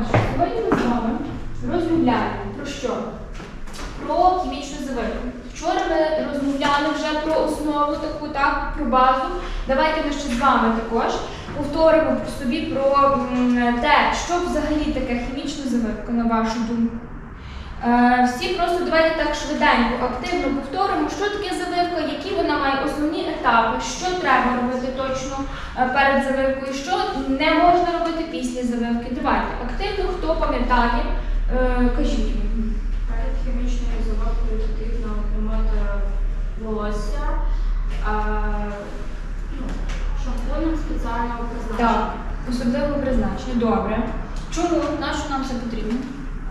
Отже, сьогодні ми з вами розмовляємо про що? Про хімічну завивку. Вчора ми розмовляли вже про основу таку, так, про базу. Давайте ми ще з вами також повторимо собі про те, що взагалі таке хімічна завивка, на вашу думку. Е, всі просто давайте так швиденько, активно повторимо, що таке завивка, які вона має основні етапи, що треба робити точно е, перед завивкою, що не можна робити після завивки. Давайте активно, хто пам'ятає, е, кажіть. Перед хімічною заводкою потрібно помити волосся ну, шампунем спеціального призначення. Так, особливо призначення. Добре. Чому? Нащо нам це потрібно?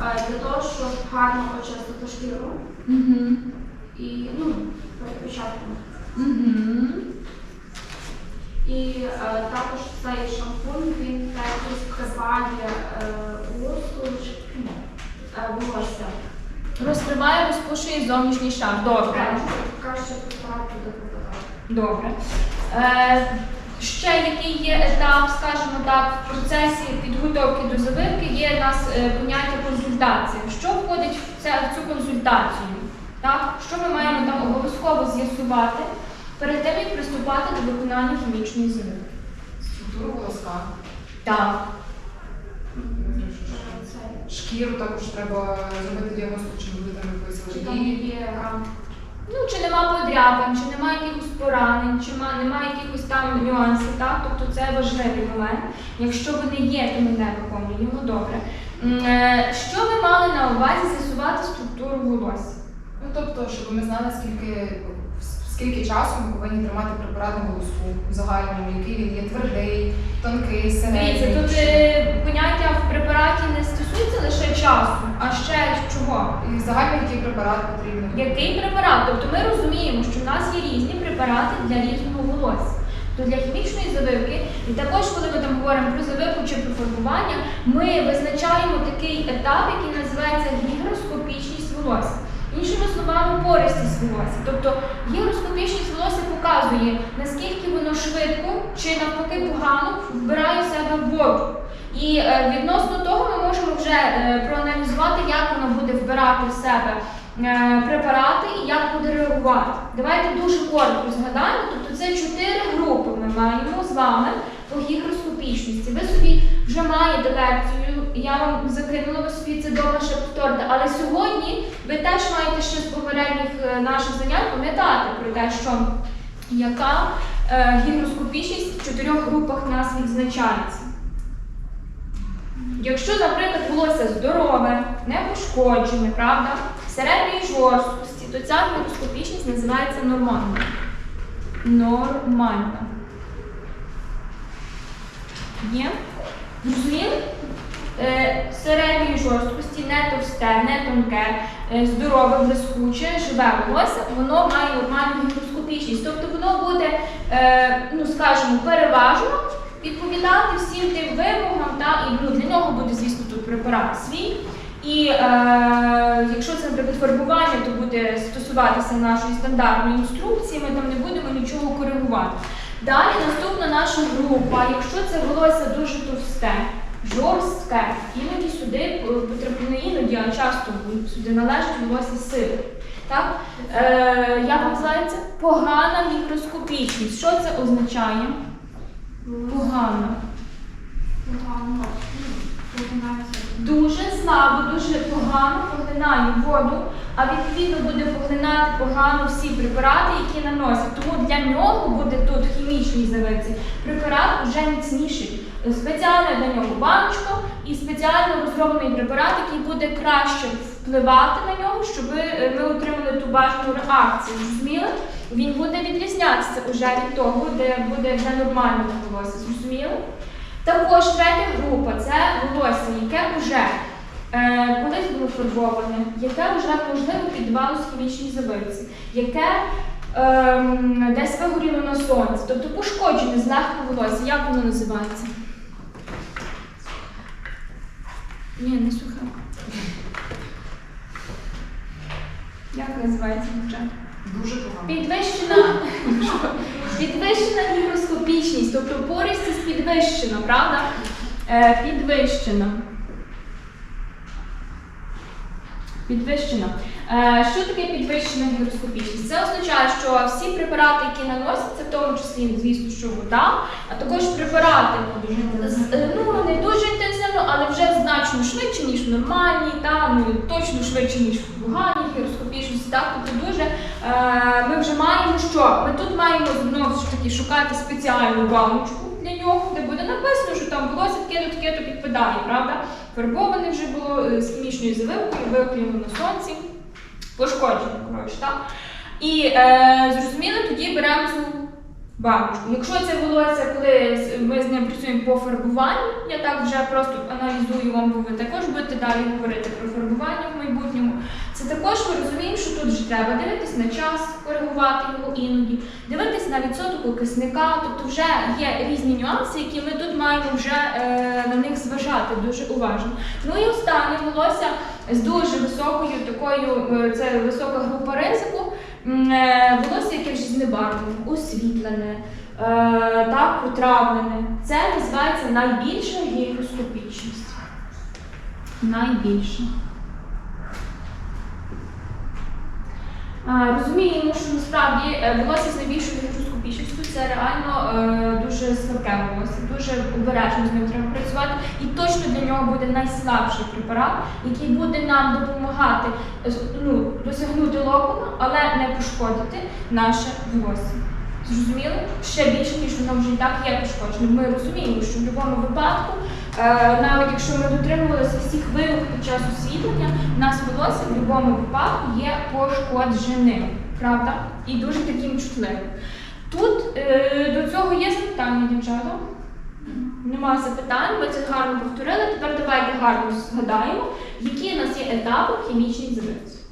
Для того, щоб гарно очистити шкіру Угу. і ну, перед початком. Угу. І е, також цей шампунь він так розкриває е, е, волосся. Розкриває, розпушує зовнішній шар. Добре. Краще препарат туди попадати. Добре. Е, ще який є етап, скажімо так, в процесі підготовки до завивки є у нас е, поняття консультація. Що входить в, це, в цю консультацію? Так? Що ми маємо там обов'язково з'ясувати перед тим, як приступати до виконання хімічної завивки? Структуру волоска. Так. Шкіру також треба зробити діагностику, чи буде там якоїсь Чи там алергії. Ну, чи нема подряпин, чи немає якихось поранень, чи ма- немає якихось там нюансів, так? Тобто це важливий момент. Якщо вони є, то ми не виконуємо добре. Е, Що ви мали на увазі з'ясувати структуру волосся? Ну тобто, щоб ми знали, скільки, скільки часу ми повинні тримати препарат на волоску в загальному, який він є твердий, тонкий, Дивіться, середній. тут е, поняття в препараті не стосується лише часу, а ще чого? І загально який препарат потрібен. Який препарат? Тобто ми розуміємо, що в нас є різні препарати для різного волосся. То для хімічної завивки, і також, коли ми там говоримо про завивку чи про фарбування, ми визначаємо такий етап, який називається гігроскопічність волосся. Іншими словами, пористість волосся. Тобто гіроскопічність волосся показує, наскільки воно швидко чи навпаки погано вбирає в себе воду. І е, відносно того ми можемо вже е, проаналізувати, як воно буде вбирати в себе препарати і як буде реагувати. Давайте дуже коротко згадаємо. Тобто це чотири групи ми маємо з вами по гігроскопічності. Ви собі вже маєте лекцію, я вам закинула, ви собі це вдома ще повторите. Але сьогодні ви теж маєте ще з попередніх е, наших занять пам'ятати про те, що яка е, гігроскопічність в чотирьох групах нас відзначається. Якщо, наприклад, волосся здорове, не пошкоджене, правда, середньої жорсткості, то ця гігроскопічність називається нормальна. Нормальна. Є? Зрозуміли? Е, середньої жорсткості, не товсте, не тонке, е, здорове, блискуче, живе волосся, воно має нормальну гігроскопічність. Тобто воно буде, е, ну скажімо, переважно відповідати всім тим вимогам, та, і ну, для нього буде, звісно, тут препарат свій. І е, якщо це, наприклад, фарбування, то буде стосуватися нашої стандартної інструкції, ми там не будемо нічого коригувати. Далі наступна наша група, якщо це волосся дуже товсте, жорстке, іноді сюди е, потрапляє, іноді, а часто сюди належить волосся сили. Так? Е, як називається? Погана мікроскопічність. Що це означає? Погано. Погано. Дуже слабо, дуже погано поглинає воду, а відповідно буде поглинати погано всі препарати, які наносять. Тому для нього буде тут в хімічній завивці препарат вже міцніший. Спеціальна для нього баночка і спеціально розроблений препарат, який буде краще впливати на щоб е, ми отримали ту бажану реакцію. Зрозуміли? Він буде відрізнятися уже від того, де буде для нормального волосся. Зрозуміли? Також третя група це волосся, яке вже е, колись було фарбоване, яке вже можливо піддавалося хімічній завивці, яке ем, десь вигоріло на сонці, тобто пошкоджене злегка волосся. Як воно називається? Ні, не сухе. Як називається бюджет? Дуже погано. Підвищена підвищена гігроскопічність, тобто пористість підвищена, правда? Е, Підвищена. Підвищена. Е, що таке підвищена гіроскопічність? Це означає, що всі препарати, які наносяться, в тому числі, звісно, що вода, а також препарати е, ну, вони дуже інтенсивні інтенсивно, але вже значно швидше, ніж в нормальній, та ну точно швидше, ніж в поганій гігроскопічності. Так, тобто дуже е, ми вже маємо що? Ми тут маємо знову ж таки шукати спеціальну баночку для нього, де буде написано, що там волосся таке то таке то підпадає, правда? Фарбоване вже було е, з хімічною завивкою, виокріло на сонці, пошкоджено, коротше, так? І е, зрозуміло, тоді беремо цю баночку. Якщо це волосся, коли ми з ним працюємо по фарбуванню, я так вже просто аналізую вам, бо ви також будете далі говорити про фарбування в майбутньому. Це також ми розуміємо, що тут вже треба дивитись на час, коригувати його іноді, дивитись на відсоток окисника, тобто вже є різні нюанси, які ми тут маємо вже е, на них зважати дуже уважно. Ну і останнє волосся з дуже високою такою, е, це висока група ризику. Е, Волосся, яке вже знебарвлене, освітлене, е, так, протравлене. Це називається найбільша гігроскопічність. Найбільша. Е, Розуміємо, що насправді е, волосся з найбільшою гігроскопічністю це реально е, дуже слабке волосся, дуже обережно з ним треба працювати. І точно для нього буде найслабший препарат, який буде нам допомагати е, ну, досягнути локону, але не пошкодити наше волосся. Зрозуміли? Ще більше, ніж воно вже і так є пошкодженим. Ми розуміємо, що в будь-якому випадку, е, навіть якщо ми дотримувалися всіх вимог під час освітлення, у нас волосся в будь-якому випадку є пошкодженим, правда? І дуже таким чутливим. Тут е, до цього є запитання, дівчата? Немає запитань, ми це гарно повторили. Тепер давайте гарно згадаємо, які у нас є етапи хімічній завивці.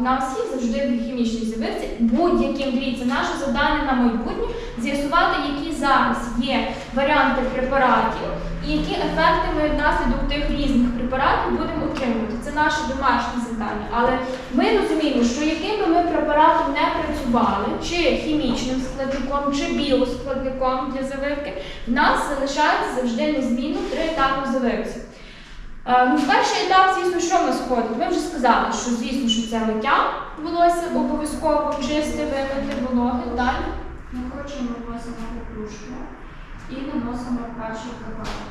На є завжди в хімічній завивці. Будь-яким дивіться, наше завдання на майбутнє з'ясувати, які зараз є варіанти препаратів і які ефекти ми внаслідок тих різних препаратів будемо отримувати. Це наше домашнє завдання. Але ми розуміємо, що яким би ми препаратом не працювали, чи хімічним складником, чи біоскладником для завивки, в нас залишається завжди незмінно три етапи завивці. Е, Ну, перший етап, звісно, що в нас входить? Ми вже сказали, що звісно, що це миття волосся обов'язково чисте, вимити, вологи. Далі. Накручуємо волосся на кукушку і наносимо перший препарат.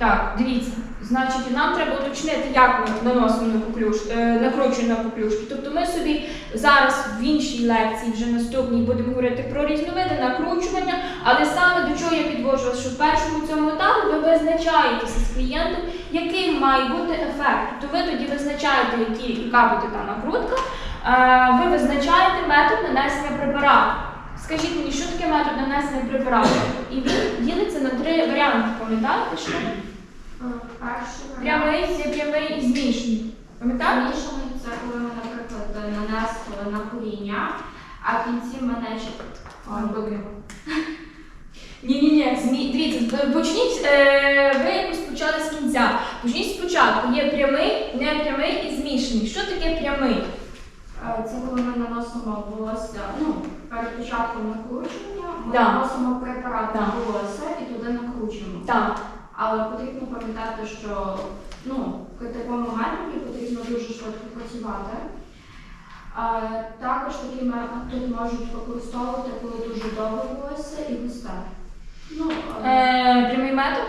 Так, дивіться, значить, нам треба уточнити, як ми наносимо на поклюш, е, накручуємо на поклюшки. Тобто ми собі зараз в іншій лекції, вже наступній, будемо говорити про різновиди накручування, але саме до чого я підвожу вас, що в першому цьому етапі ви визначаєтеся з клієнтом, яким має бути ефект. Тобто ви тоді визначаєте, які, яка буде та накрутка, е, ви визначаєте метод нанесення препарату. Скажіть мені, що таке метод нанесення препарату? І він ділиться на три варіанти, пам'ятаєте, що? Перший. Прямий, непрямий і змішаний. Пам'ятаєте? Замішаний це коли ми, наприклад, нанесли на коріння, а в кінці ми не чіп- Ні, ні, дивіться, е, почніть, е, ви якось почали з кінця. Почніть спочатку. Є прямий, непрямий і змішаний. Що таке прямий? Е, Це коли ми наносимо волосся, ну, перед початком накручування, ми Да. наносимо препарат на волосся і туди накручуємо. Так. Але потрібно пам'ятати, що ну, такому методі потрібно дуже швидко працювати. А, також такий метод можуть використовувати, коли дуже довге волосся і густе. Ну, Е, прямий метод.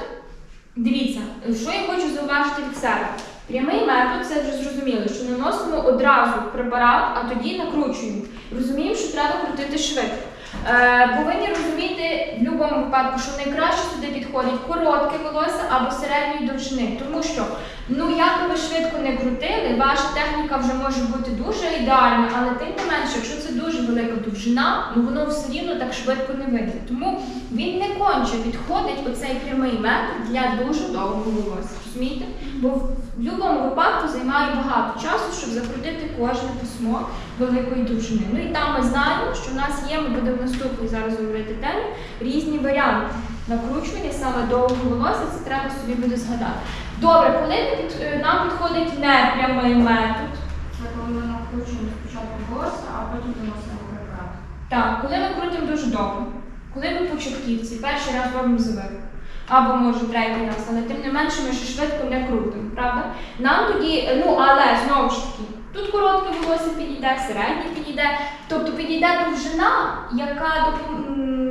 Дивіться, що я хочу зауважити від себе. Прямий метод це вже зрозуміло, що наносимо одразу препарат, а тоді накручуємо. Розуміємо, що треба крутити швидко. Е, повинні розуміти в будь-якому випадку, що найкраще сюди підходить коротке волосся або середньої довжини, тому що ну як би ви швидко не крутили, ваша техніка вже може бути дуже ідеальна, але тим не менше, якщо це дуже велика довжина, ну воно все рівно так швидко не вийде. Тому він не конче підходить оцей прямий метод для дуже довгого волосся. Розумієте? Бо в будь-якому випадку займає багато часу, щоб закрутити кожне письмо великої довжини. Ну і там ми знаємо, що в нас є, ми будемо наступній зараз говорити темі, різні варіанти накручування саме довгого волосся, це треба собі буде згадати. Добре, коли е, нам підходить непрямий метод, це коли ми накручуємо спочатку волосся, а потім наносимо препарат. Так, коли ми крутимо дуже довго, коли ми початківці, перший раз робимо завивку, або може третій раз, але тим не менше ми ще швидко не крутимо, правда? Нам тоді, е, ну але знову ж таки, тут коротке волосся підійде, середнє підійде, тобто підійде довжина, яка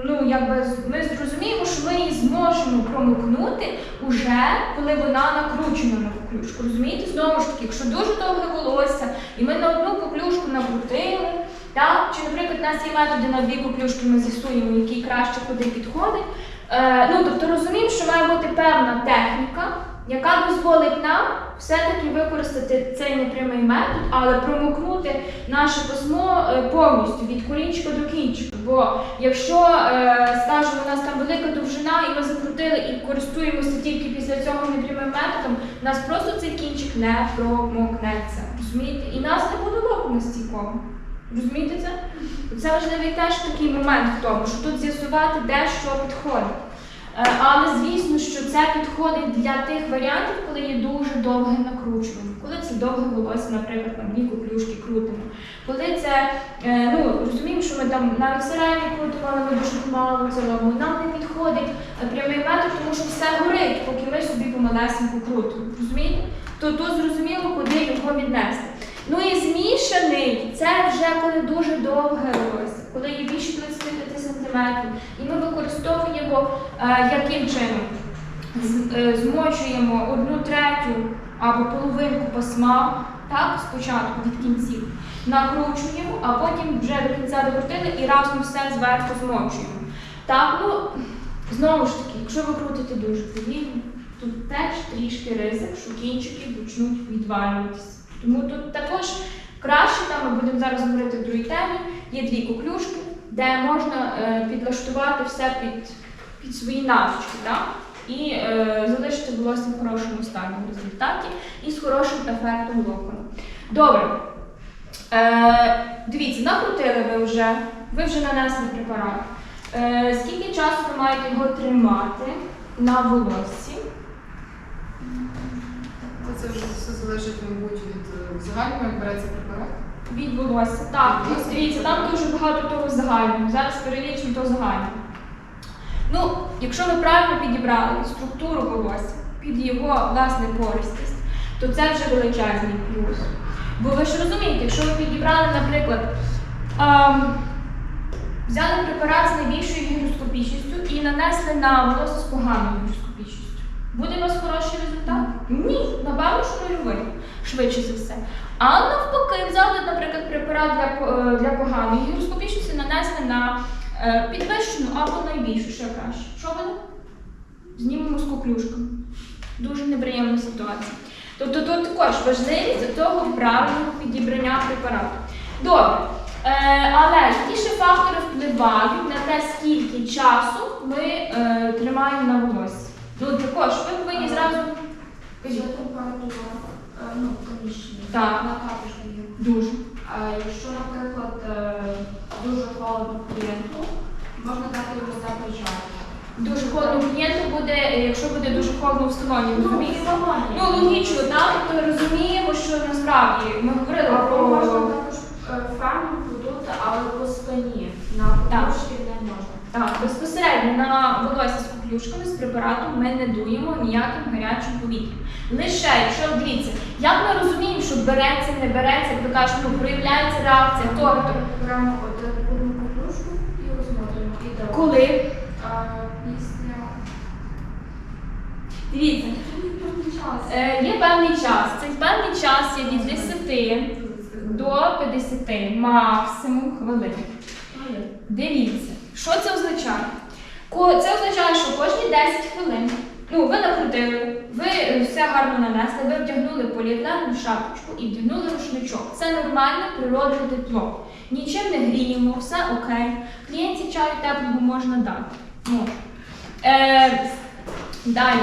ну, якби ми зрозуміємо, що ми її зможемо промокнути уже коли вона накручена на поклюшку. Розумієте? Знову ж таки, якщо дуже довге волосся, і ми на одну поклюшку накрутили, так? чи, наприклад, у нас є методи на дві поклюшки, ми з'ясуємо, який краще куди підходить. Е, ну, тобто розуміємо, що має бути певна техніка, яка дозволить нам все-таки використати цей непрямий метод, але промокнути наше письмо е, повністю від колінчика до кінчика. Бо якщо, е, скажімо, у нас там велика довжина, і ми закрутили і користуємося тільки після цього непрямим методом, у нас просто цей кінчик не промокнеться. Розумієте? І нас не буде локу стійкого. Розумієте це? Це важливий теж такий момент в тому, що тут з'ясувати, де що підходить. Е, Але звісно, що це підходить для тих варіантів, коли є дуже довге накручування, коли це довге волосся, наприклад, на дві коплюшки крутимо. Коли це, е, ну розуміємо, що ми там навіть середньо крутимо, але ми дуже мало це. Нам не підходить е, прямий метод, тому що все горить, поки ми собі помалесенько крутимо. Розумієте? То тут зрозуміло, куди його віднести. Ну і змішаний це вже коли дуже довге волосся, коли є більше 25 см. І ми використовуємо е, яким чином? Е, змочуємо одну третю або половинку пасма, так, спочатку від кінців, накручуємо, а потім вже до кінця докрутили і разом все зверху змочуємо. Так, ну, знову ж таки, якщо ви крутите дуже повільно, тут теж трішки ризик, що кінчики почнуть відвалюватися. Тому тут також краще, там ми будемо зараз говорити в другій темі, є дві коклюшки, де можна е, підлаштувати все під, під свої навички, так? і е, залишити волосся в хорошому стані в результаті і з хорошим ефектом локону. Добре. Е, дивіться, накрутили ви вже, ви вже нанесли препарат. Е, скільки часу ви маєте його тримати на волоссі? Це вже все залежить, мабуть, від е, загального, як береться препарат. Від волосся. Так, дивіться, там дуже багато того загального. Зараз перелічимо то загальне. Ну, якщо ви правильно підібрали структуру волосся під його власне пористість, то це вже величезний плюс. Бо ви ж розумієте, якщо ви підібрали, наприклад, ем, взяли препарат з найбільшою гігроскопічністю і нанесли на волосся з поганою гігроскопічністю. Буде у вас хороший результат? Ні, напевно, що нульовий, швидше за все. А навпаки, взяли, наприклад, препарат для, е, для поганої гігроскопічності, нанесли на е, підвищену або найбільшу, ще краще. Що буде? Знімемо з коклюшками. Дуже неприємна ситуація. Тобто тут також важливість того правильного підібрання препарату. Добре. Е, але які ще фактори впливають на те, скільки часу ми е, тримаємо на волосі? Ну, також ви повинні зразу. Це Кажіть. температура, е, ну, поміщення. Так. На є. Дуже. А якщо, наприклад, е, дуже холодно клієнту, можна дати йому жару. Дуже холодно клієнту буде, е, якщо буде дуже холодно в салоні, Ну, салоні. Ну, логічно, так? Тобто розуміємо, що насправді ми говорили Або можна також е, феном подути, але по спині. На Так. подушки не можна. Так, безпосередньо на волосся з поклюшками з препаратом ми не дуємо ніяким гарячим повітрям. Лише, якщо дивіться, як ми розуміємо, що береться, не береться, як ви кажете, ну, проявляється реакція, тобто Беремо один одну подушку і розмотуємо. Коли. Після... Дивіться, е, є певний час. Цей певний час є від 10 до 50 максимум хвилин. Дивіться, що це означає? Це означає, що кожні 10 хвилин, ну, ви накрутили, ви е, все гарно нанесли, ви вдягнули поліетиленову шапочку і вдягнули рушничок. Це нормальне природне тепло. Нічим не гріємо, все окей. Клієнті чаю теплого можна дати. Можна. Е, далі.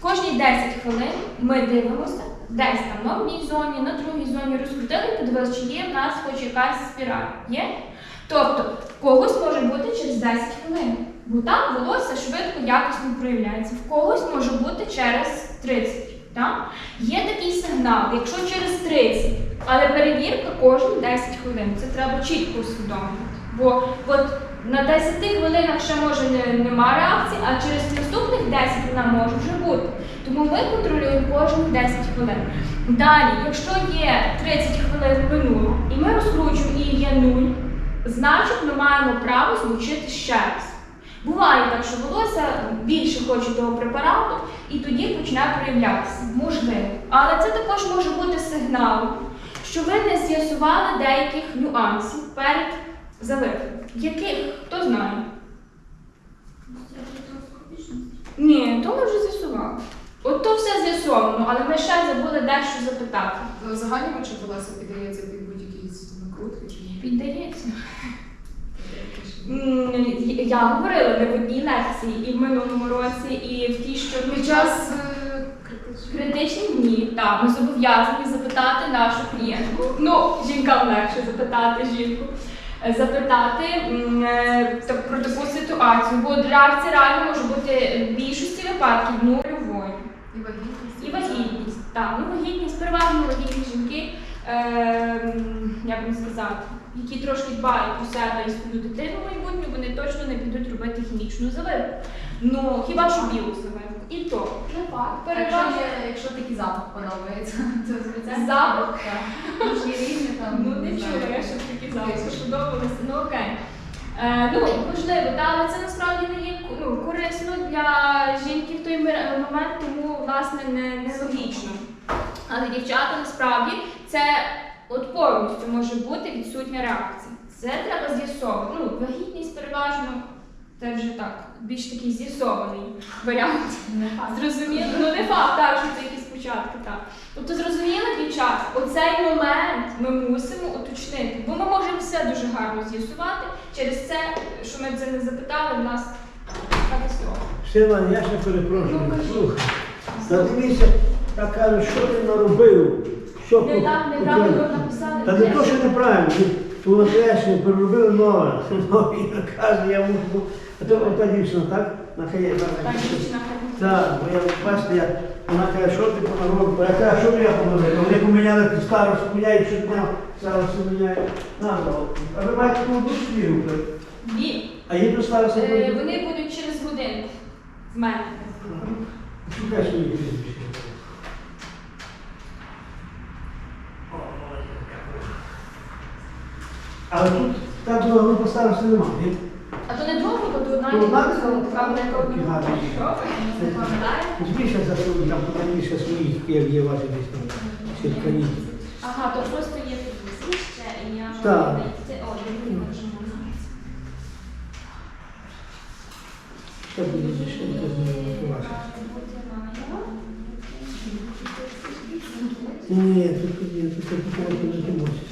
Кожні 10 хвилин ми дивимося, десь там на одній зоні, на другій зоні розкрутили, подивилися, чи є в нас хоч якась спіраль. Є? Тобто, когось може бути через 10 хвилин, бо так волосся швидко, якісно проявляється. В когось може бути через 30. Так? Є такий сигнал, якщо через 30, але перевірка кожні 10 хвилин. Це треба чітко усвідомлювати. Бо от на 10 хвилинах ще може не, нема реакції, а через наступних 10 вона може вже бути. Тому ми контролюємо кожні 10 хвилин. Далі, якщо є 30 хвилин минуло, і ми розкручуємо і є 0, значить ми маємо право злучити ще раз. Буває так, що волосся більше хоче того препарату, і тоді почне проявлятися. Можливо. Але це також може бути сигналом, що ви не з'ясували деяких нюансів перед заливкою. Яких? Хто знає? Ні, то ми вже з'ясували. От то все з'ясовано, але ми ще забули дещо запитати. В загальному чи волосся піддається під будь-які накрутки чи ні? Піддається. М, Я говорила не в одній лекції, і в минулому році, і в тій, що Під час е, критичні дні, так, ми зобов'язані запитати нашу клієнтку. Ну, жінкам легше запитати жінку. е, Запитати е, про таку ситуацію, бо реакція реально може бути в більшості випадків нульовою. і вагітність. І вагітність. Так, ну вагітність, переважно вагітні жінки, е, як би сказати, які трошки дбають про себе і свою дитину майбутню, вони точно не підуть робити хімічну заливку. Ну, хіба що білу заливку. І то. Не факт. Переважно. Якщо, якщо такий запах подобається, то звичайно. Запах? Що є різні там. Ну, не я ще такі записи подобалися. Ну окей. Е, ну, можливо, та, але це насправді не є ну, корисно для жінки в той момент, тому власне не, не логічно. Але дівчата насправді це от повністю може бути відсутня реакція. Це треба з'ясовувати. Ну, вагітність переважно це вже так, більш такий з'ясований варіант. Зрозуміло? Ну не факт, так, що це якісь початки, так. Тобто зрозуміло, дівчата, оцей момент ми мусимо уточнити, бо ми можемо все дуже гарно з'ясувати. Через це, що ми це не запитали, в нас катастрофа. Сила, я ще перепрошую. Ну. Слухай, та дивіться, та кажуть, що ти наробив? Що Не купив? неправильно написали. Та не то, що неправильно, то наклеєшся, переробили нове. Нові накази, я мушу. А то ота дівчина, так? Нахай я Так, так. дівчина, Так, бо я бачите, я, вона каже, що ти понаробив? Я кажу, що я понаробив? Вони поміняли ти старосту, міняють щодня, старосту міняють. Надо. А ви маєте кому віру? Дві. А є до старості? Е, Вони будуть через годинку в мене. Шукай прізвище. Але тут так була група старості немає. А то не довго, то одна Ну, гарні. Не пам'ятаю. За свої, там більше своїх, як є ваші десь там сіткані. Ага, то просто є прізвище, і я можу знайти. О, я не можу. Що буде ще якось ваше? Ні, тут тут є, тут тут тут не можуть. А ви хочете далеко групу? чи? А Вовча? Ну, от зразу ні, на другій стороні шукайте її тут бучак, чи вона тут перед Я тим. не знайшла. Не може бути. Є точно. Вона просто якось не потім. Угу. Є,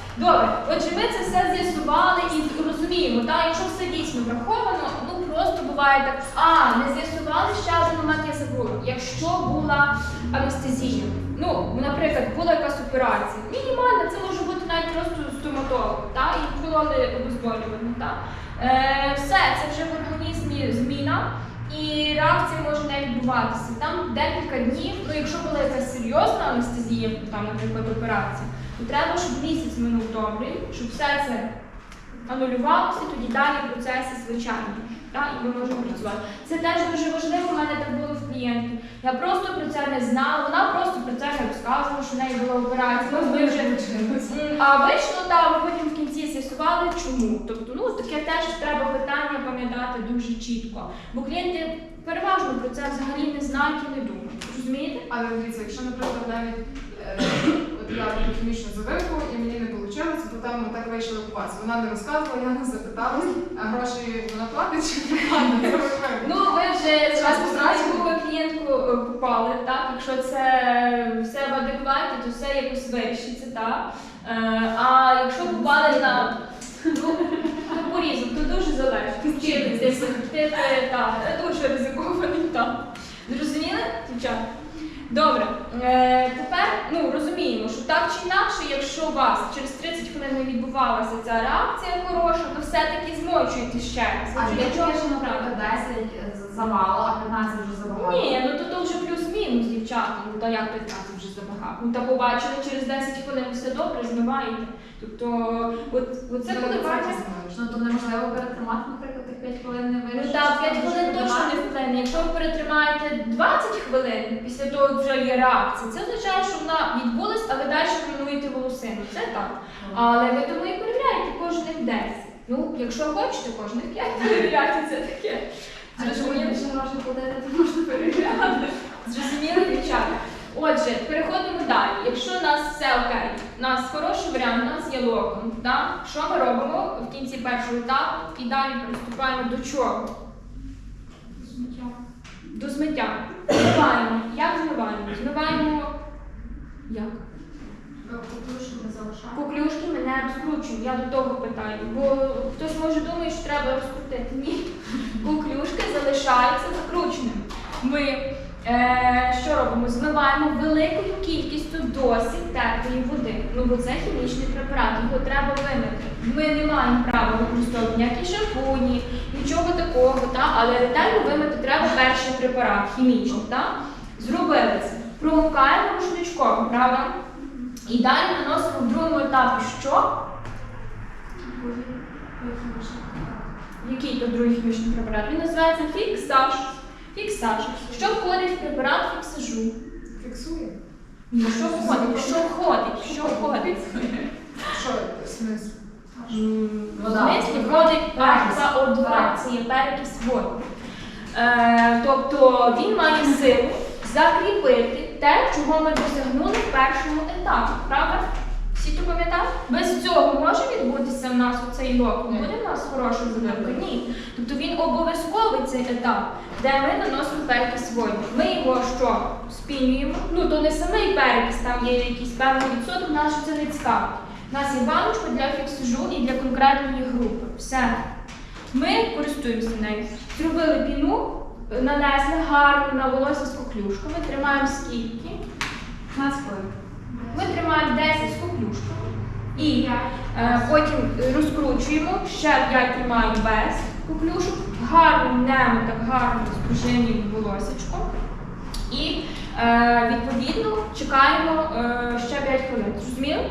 Добре, отже, ми це все з'ясували і розуміємо, так, якщо все дійсно враховано, ну просто буває так. А, не з'ясували ще один момент, я забула. Якщо була анестезія, ну, наприклад, була якась операція, мінімальна, це може бути навіть просто стоматолог, так, і вкололи обезболювання, так. Е, все, це вже в організмі зміна. І реакція може не відбуватися. Там декілька днів, ну якщо була якась серйозна анестезія, там, наприклад, операція, то треба, щоб місяць минув добрий, щоб все це анулювалося, тоді далі процеси звичайні. Так, і ми можемо працювати. Це теж дуже важливо, у мене так було в клієнтів. Я просто про це не знала, вона просто про це не розказувала, що в неї була операція. Ну, ми вже А вийшло там, ми потім в кінці з'ясували, чому. Тобто, ну таке теж треба питання пам'ятати дуже чітко. Бо клієнти переважно про це взагалі не знають і не думають. Розумієте? Але дивіться, якщо, наприклад, навіть е, я роблю хімічну завивку і мені не вийшло, бо там так вийшло у вас. Вона не розказувала, я не запитала, а гроші вона платить чи не платить? Ну, ви вже яку ви клієнтку е, попали, так? Якщо це все в адекваті, то все якось вирішиться, так? Е, а якщо попали на ну, таку порізав, то дуже залежить. Вчити десь вчити, так, дуже ризикований так. Зрозуміли, дівчата? Добре, тепер ну, розуміємо, що так чи інакше, якщо у вас через 30 хвилин не відбувалася ця реакція хороша, то все-таки змочуйте ще раз. А Якщо наприклад, 10 замало, а 15 вже забагато. Ні, ну то, то вже плюс-мінус, дівчата. Ну та як 15 вже забагато. Ну та побачили, через 10 хвилин все добре, змиваєте. Тобто, от, от це коли бачите. Ну то неможливо перетримати, наприклад, тих 5 хвилин не Ну так, 5 хвилин точно не вплине. Якщо ви перетримаєте 20 хвилин, після того як вже є реакція, це означає, що вона відбулась, а ви далі плануєте волосину. Це так. Але ви тому і перевіряєте кожних 10. Ну, якщо хочете, кожних 5 перевіряйте, це таке. А якщо Зрозуміли? більше платити, то можна перевіряти. Зрозуміли, дівчата? Отже, переходимо далі. Якщо у нас все окей, у нас хороший варіант, у нас є локон. Да? Що ми робимо в кінці першого етапу і далі приступаємо до чого? До змиття. Змиваємо. Як змиваємо? Змиваємо як? Поклюшки не залишаємо. Поклюшки ми не розкручуємо. Я до того питаю. Бо хтось може думає, що треба розкрутити. Ні. Поклюшки залишаються закрученими. Ми е, що робимо? Змиваємо великою кількістю досить теплої води. Ну бо це хімічний препарат, його треба вимити. Ми не маємо права використовувати ніякі шампуні, нічого такого, та? але ретельно вимити треба перший препарат хімічний. Та? Зробили це. Промокаємо рушничком, правда? І далі наносимо в другому етапі що? Який то другий хімічний препарат? Він називається фіксаж. Фіксаж. Що входить в препарат фіксажу? Фіксує. Ну, що входить? Що входить? Що входить? Що смисл? Смислі входить H2O2, це є перекис води. Е, тобто він має силу закріпити те, чого ми досягнули в першому етапі. Правда? Всі то пам'ятають? Без цього може відбутися в нас оцей? Ні. Буде в нас хороша завивка? Ні. Тобто він обов'язковий цей етап, де ми наносимо перекис води. Ми його що? Спінюємо. Ну то не самий перекис, там є якийсь певний відсоток, нас це не цікавить. У нас є баночка для фіксажу і для конкретної групи. Все. Ми користуємося нею. Зробили піну, нанесли гарно на волосся з коклюшками, тримаємо скільки. 15 хвилин. Ми тримаємо 10 з коклюшками. І е, потім розкручуємо, ще 5 тримаємо без коклюшок, гарно мнемо, так гарно спружинюємо волосечко. І е, відповідно чекаємо е, ще 5 хвилин. Зрозуміли?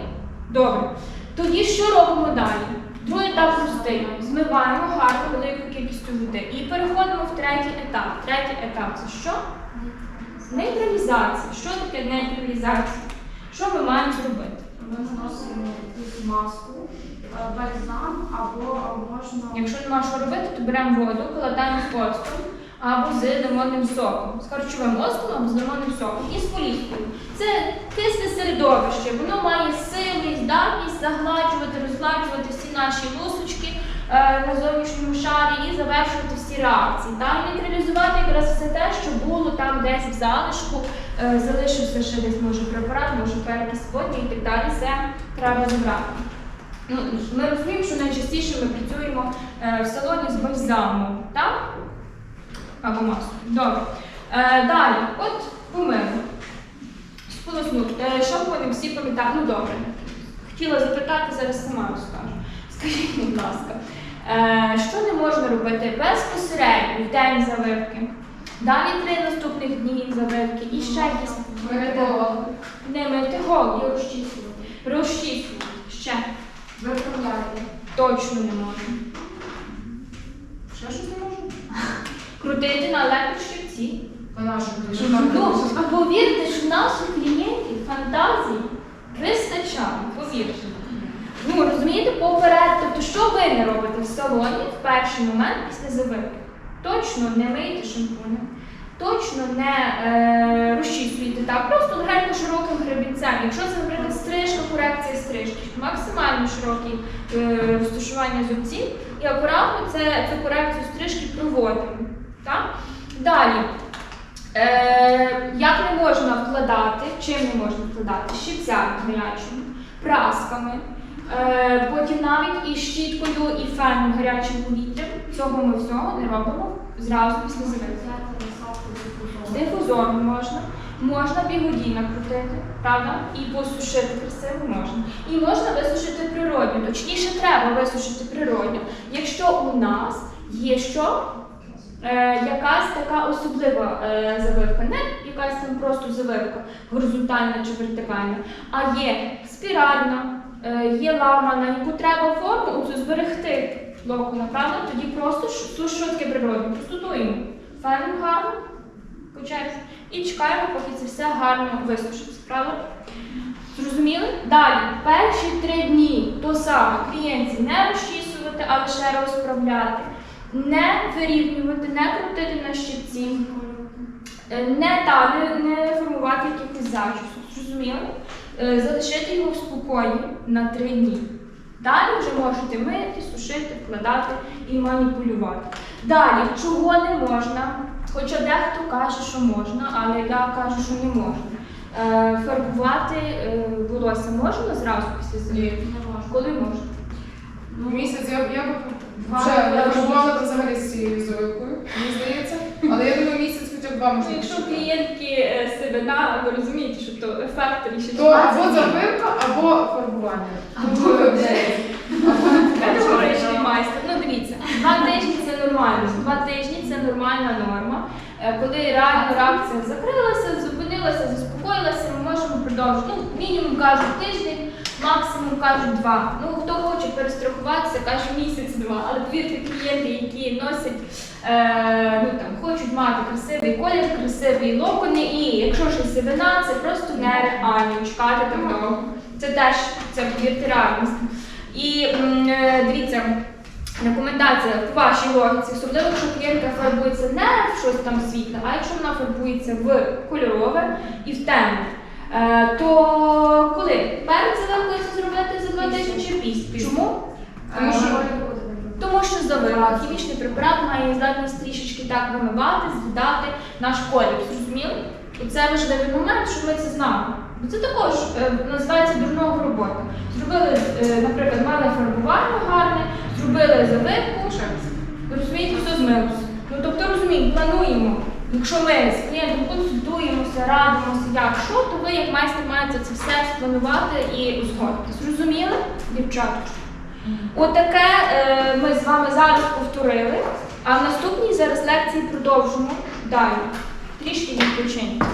Добре. Тоді що робимо далі? Другий етап простий. Змиваємо гарно великою кількістю води. І переходимо в третій етап. Третій етап це що? Нейтралізація. Що таке нейтралізація? Що ми маємо зробити? Ми наносимо якусь маску, е, бальзам або можна. Якщо нема що робити, то беремо воду, кладаємо з оцтом або з лимонним соком, з харчовим оцтом або з лимонним соком і з поліскою. Це кисне середовище, воно має силу і здатність загладжувати, розгладжувати всі наші лусочки е, на зовнішньому шарі і завершувати всі реакції. Та? І нейтралізувати якраз все те, що там десь в залишку, е, залишився ще десь може препарат, може перекис воді і так далі. Це треба забрати. Ну, ми розуміємо, що найчастіше ми працюємо е, в салоні з бальзамом, так? Або маслом. Добре. Е, далі, от помимо. Сполоснути. Е, шампунем всі пам'ятають. Ну добре. Хотіла запитати, зараз сама розкажу. Скажіть, будь ласка, що не можна робити безпосередньо в день завивки? Далі три наступних дні завивки і ще якісь Мити не І розчісувати. розчісувати. Ще Виправляти. точно не можна. Ще щось не можна? Крутити на нашу Ну, а повірте, що наших клієнтів фантазії вистачає, повірте. Ну, розумієте, поперед, тобто, що ви не робите в салоні в перший момент після завивки? Точно не мийте шампунем, точно не е, розчісуєте так, просто легенько широким гребінцем. Якщо це, наприклад, стрижка, корекція стрижки, максимально широкі е, зубців, і акуратно це, цю корекцію стрижки проводимо. Так? Далі. Е, як не можна вкладати, чим не можна вкладати? Щипцями гарячими, прасками, потім навіть і щіткою, і феном гарячим повітрям. Цього ми всього не робимо зразу після. Взяти дифузор. Можна, можна бігоді накрутити, правда? І посушити красиво можна. І можна висушити природньо, точніше треба висушити природньо. Якщо у нас є що? Е, якась така особлива е, завивка, не якась там просто завивка, горизонтальна чи вертикальна, а є спіральна, е, є ламана, яку треба форму оцю зберегти локона, правда? Тоді просто ту швидке природньо, простутуємо. Гарно, Получається. І чекаємо, поки це все гарно висушиться, правда? Зрозуміли? Далі, перші три дні то саме клієнтів не розчісувати, а лише розправляти, не вирівнювати, не крутити на щипці, е, не, не, не формувати якихось зачісок. Зрозуміли? Е, Залишити його в спокої на три дні. Далі вже можете мити, сушити, вкладати і маніпулювати. Далі, чого не можна? Хоча дехто каже, що можна, але я кажу, що не можна. Е, фарбувати е, волосся можна зразу після зміни? Не можна. Коли можна? Місяць я, я б вже роки. пробувала б взагалі з цією завивкою, мені здається. Але я думаю, місяць б два можна. Ну, Якщо клієнтки е, себе ви розумієте, що то ефект рішить. То або завивка, або фарбування. Або Категоричний майстер. Ну дивіться, два тижні це нормально. Два тижні це нормальна норма. Е, Коли реально реакція закрилася, зупинилася, заспокоїлася, ми можемо продовжити. Ну, мінімум кажуть тиждень, максимум кажуть два. Ну хто хоче перестрахуватися, каже місяць-два. Але повірте, клієнти, які носять, е, ну там хочуть мати красивий колір, красиві локони, і якщо щось сивина, це просто нереально чекати так довго. Це теж це повірте реальність. І е, дивіться, рекомендація по вашій логіці, особливо якщо клієнтка фарбується не в щось там світле, а якщо вона фарбується в кольорове і в темне. Е, то коли? Перед завивкою це зробити за два тижні чи після? Чому? Тому що Тому що завивка, хімічний препарат має здатність трішечки так вимивати, з'їдати наш колір. Зрозуміли? І це важливий момент, щоб ми це знали. Бо це також е, називається дурного робота. Зробили, е, наприклад, мали фарбування гарне, зробили завивку, розумієте, все змилося. Ну тобто розуміємо, плануємо. Якщо ми з клієнтом консультуємося, радимося, як що, то ви як майстер маєте це все спланувати і узгодити. Зрозуміли, дівчата? Отаке е, ми з вами зараз повторили, а в наступній зараз лекції продовжимо далі. Трішки відпочиньте.